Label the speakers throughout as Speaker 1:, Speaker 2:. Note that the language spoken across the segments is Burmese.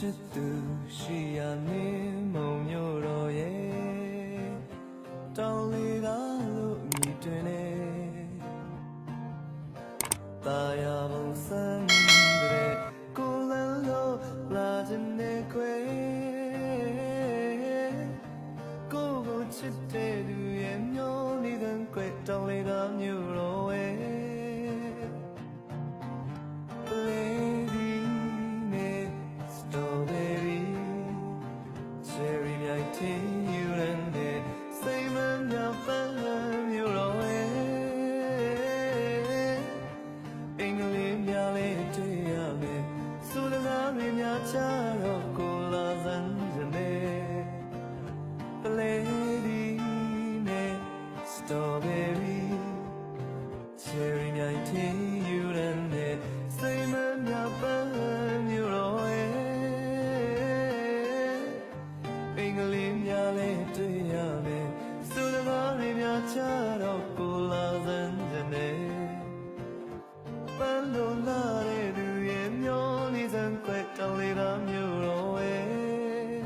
Speaker 1: ချစ်သူရှိရနေမုံမျိုးတော်ရဲ့တောင်းလေးကားလို့မြည်တွင်နေတာယာပုံစံတဲ့ကိုယ်လည်းလို့လာခြင်းနဲ့ခွေကိုယ်ကိုချစ်တဲ့သူရဲ့မျိုးနေတဲ့ခွေတောင်းလေးကားမျိုးတော် cherry မြိုက်တင်ယူရန်တဲ့စိတ်မမြောက်ပန်းမျိုးတော်ရဲ့အင်္ဂလိပ်များလေးတွေ့ရမယ်စူလနာတွေများချတော့ကိုလာစမ်းစနေ Lady me strawberry cherry မြိုက်တင်ယူရန်တဲ့စိတ်မမြောက်ပန်းမျိုးတော်ရဲ့အင်္ဂလိပ် များလေးတွေ့ရမယ်စူလမားတွေများချတော့ကိုလာစမ်းစနေပန်းလုံးလာတဲ့သူရဲ့မျောနေစံခွက်တောင်းလေးကမျိုးတော်ရဲ့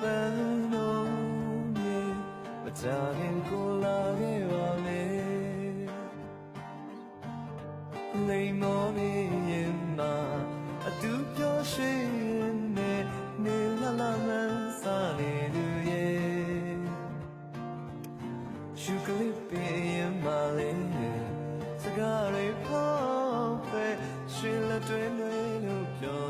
Speaker 1: ပန်းလုံးမြေမကြခင်ကိုလာခဲ့ပါမယ်လိမ်မောနေ ရှုကလစ်ပင်ရင်မလေးစကားတွေဖောက်ပဲရှင်လက်တွဲလွယ်လို့ပြော